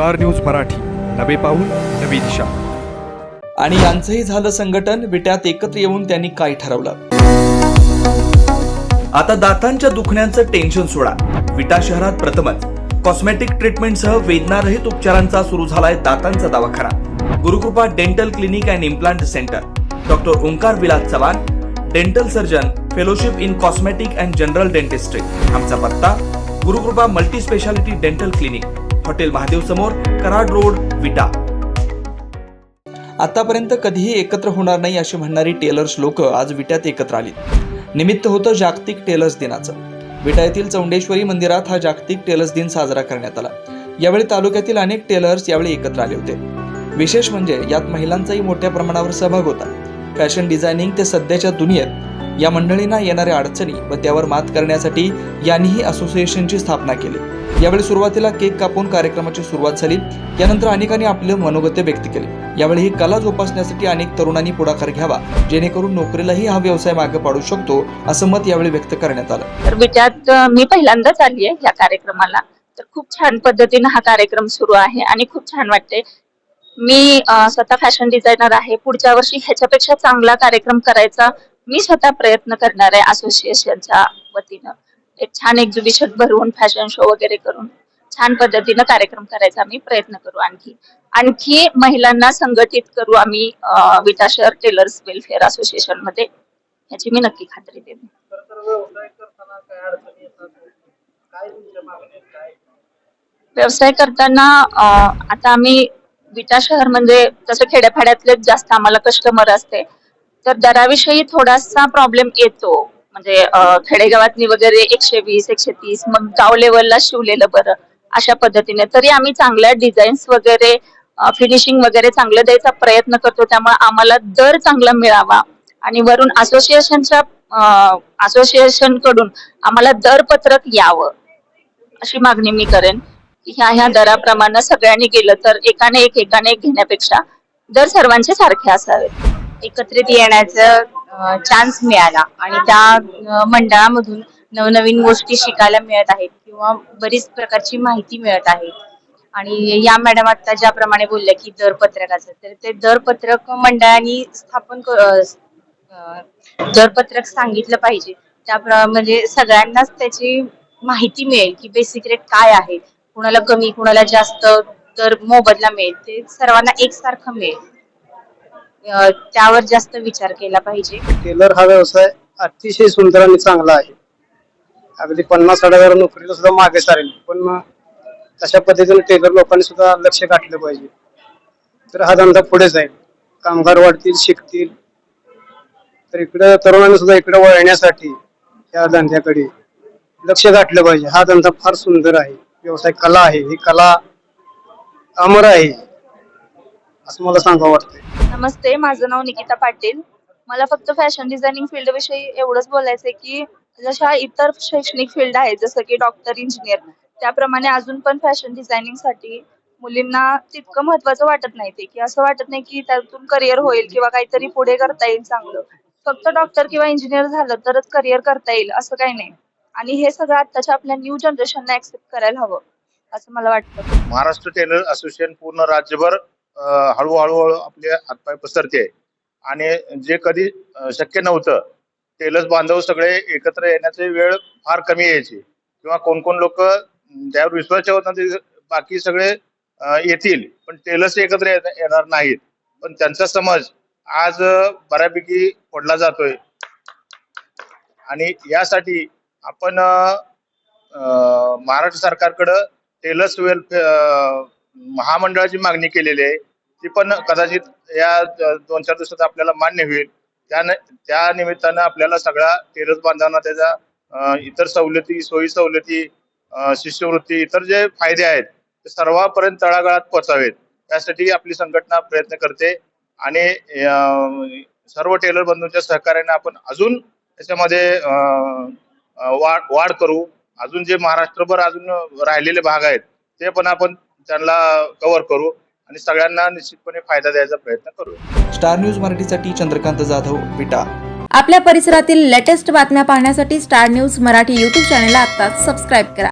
Star News Marathi. नवे पाऊल नवी दिशा. आणि यांचंही झालं संघटन विट्यात एकत्र येऊन त्यांनी काय ठरवलं? आता दातांच्या दुखण्याचं टेन्शन सोडा. विटा शहरात प्रथमच. कॉस्मेटिक ट्रीटमेंटसह वेदनारहित उपचारांचा सुरू झालाय दातांचा दवाखाना. Gurukrupa dental clinic and implant centre doctor Omkar Vilas Chavan dental surgeon fellowship in cosmetic and general dentistry आमचा पत्ता Gurukrupa multi speciality dental clinic hotel Mahadev समोर कराड रोड विटा. आतापर्यंत कधीही एकत्र होणार नाही अशी म्हणणारी टेलर्स लोक आज विट्यात एकत्र आली निमित्त होतं जागतिक टेलर्स दिनाचं. विटा येथील चौंडेश्वरी मंदिरात हा जागतिक टेलर्स दिन साजरा करण्यात आला. यावेळी तालुक्यातील अनेक टेलर्स यावेळी एकत्र आले होते. विशेष म्हणजे यात महिलांचाही मोठ्या प्रमाणावर सहभाग होता. फॅशन डिझायनिंग ते सध्याच्या दुनियेत या मंडळींना येणाऱ्या अडचणी व त्यावर मात करण्यासाठी यांनीही असोसिएशनची स्थापना केली. यावेळी सुरुवातीला केक कापून कार्यक्रमाची सुरुवात झाली. यानंतर अनेकांनी आपले मनोगत व्यक्त केले. यावेळी ही कला जोपासण्यासाठी अनेक तरुणांनी पुढाकार घ्यावा जेणेकरून नोकरीलाही हा व्यवसाय मागे पाडू शकतो असं मत यावेळी व्यक्त करण्यात आलं. तर विट्यात मी पहिल्यांदाच आली आहे या कार्यक्रमाला. तर खूप छान पद्धतीने हा कार्यक्रम सुरू आहे आणि खूप छान वाटते. मी स्वतः फॅशन डिझायनर आहे. पुढच्या वर्षी ह्याच्यापेक्षा चांगला कार्यक्रम करायचा मी स्वतः प्रयत्न करणार आहे असोसिएशनच्या वतीनं. एक छान एक्झिबिशन भरवून फॅशन शो वगैरे करून छान पद्धतीनं कार्यक्रम करायचा आम्ही प्रयत्न करू आणखी. आणखी महिलांना संघटित करू आम्ही विटा शहर टेलर्स वेलफेअर असोसिएशनमध्ये याची मी नक्की खात्री देते. व्यवसाय करताना आता आम्ही विटा शहर म्हणजे जसं खेड्यापाड्यातलेच जास्त आम्हाला कस्टमर असते तर दराविषयी थोडासा प्रॉब्लेम येतो. म्हणजे खेडेगावातनी वगैरे एकशे वीस एकशे तीस मग गाव लेवलला शिवलेलं बरं अशा पद्धतीने. तरी आम्ही चांगल्या डिझाईन्स वगैरे फिनिशिंग वगैरे चांगलं द्यायचा प्रयत्न करतो. त्यामुळे आम्हाला दर चांगला मिळावा. आणि वरून असोसिएशनच्या असोसिएशनकडून आम्हाला दर पत्रक यावं. अशी मागणी मी करेन. की ह्या ह्या दराप्रमाणे सगळ्यांनी गेलं तर एकाने एक एकाने एक घेण्यापेक्षा दर सर्वांचे सारखे असावेत. एकत्रित येण्याचा चान्स मिळाला. आणि त्या मंडळामधून नवनवीन गोष्टी शिकायला मिळत आहेत किंवा बरीच प्रकारची माहिती मिळत आहे. आणि या मॅडम आता ज्याप्रमाणे बोलल्या की दरपत्रकाचं तर ते दरपत्रक मंडळाने स्थापन दर पत्रक सांगितलं पाहिजे. त्या म्हणजे सगळ्यांनाच त्याची माहिती मिळेल की बेसिक रेट काय आहे कुणाला कमी कुणाला जास्त दर मोबदला मिळेल ते सर्वांना एकसारखं मिळेल. अ, त्यावर जास्त विचार केला पाहिजे. टेलर हा व्यवसाय अतिशय सुंदर आणि चांगला आहे. अगदी पन्नास साठ हजार नोकरीला सुद्धा मागे सारेल. पण तशा पद्धतीने टेलर लोकांनी सुद्धा लक्ष गाठलं पाहिजे. तर हा धंदा पुढे जाईल. कामगार वाढतील शिकतील. तर इकडे तरुणांनी सुद्धा इकडे वळण्यासाठी या धंद्याकडे लक्ष गाठलं पाहिजे. हा धंदा फार सुंदर आहे. व्यवसाय कला आहे. ही कला अमर आहे. असं मला सांगावं वाटतंय. नमस्ते माझं नाव निकिता पाटील. मला फक्त फॅशन डिझायनिंग फील्ड विषयी एवढंच बोलायचंय की जशा इतर शैक्षणिक फील्ड आहेत जसं की डॉक्टर इंजिनियर त्याप्रमाणे अजून पण फॅशन डिझायनिंगसाठी मुलींना तितकं महत्वाचं वाटत नाही ते. की असं वाटत नाही की त्यातून करिअर होईल किंवा काहीतरी पुढे करता येईल चांगलं. फक्त डॉक्टर किंवा इंजिनियर झालं तरच करिअर करता येईल असं काही नाही. आणि हे सगळं आत्ताच्या आपल्या न्यू जनरेशनला ऍक्सेप्ट करायला हवं असं मला वाटतं. महाराष्ट्र टेलर असोसिएशन पूर्ण राज्यभर हळूहळू हळू आपले हातपाय पसरते. आणि जे कधी शक्य नव्हतं टेलर्स बांधव सगळे एकत्र येण्याची वेळ फार कमी यायची. किंवा कोण कोण लोक ज्यावर विश्वास ठेवत नाही बाकी सगळे येतील. पण टेलर्स एकत्र येणार नाहीत. पण त्यांचा समज आज बऱ्यापैकी फोडला जातोय. आणि यासाठी आपण महाराष्ट्र सरकारकडं टेलर्स वेलफेअर महामंडळाची मागणी केलेली आहे. ती पण कदाचित या दोन चार दिवसात आपल्याला मान्य होईल. त्या त्या निमित्तानं आपल्याला सगळ्या टेरस बांधवांना त्याच्या इतर सवलती सोयी सवलती शिष्यवृत्ती इतर जे फायदे आहेत ते सर्वांपर्यंत तळागाळात पोहोचावेत. त्यासाठी आपली संघटना प्रयत्न करते आणि सर्व टेलर बंधूंच्या सहकार्याने आपण अजून त्याच्यामध्ये वाढ वाढ करू. अजून जे महाराष्ट्रभर अजून राहिलेले भाग आहेत ते पण आपण त्यांना कव्हर करू. आणि सगळ्यांना निश्चितपणे फायदा द्यायचा प्रयत्न करू. स्टार न्यूज मराठीसाठी चंद्रकांत जाधव विटा. आपल्या परिसरातील लेटेस्ट बातम्या पाहण्यासाठी स्टार न्यूज मराठी यूट्यूब चॅनलला आत्ताच सबस्क्राईब करा.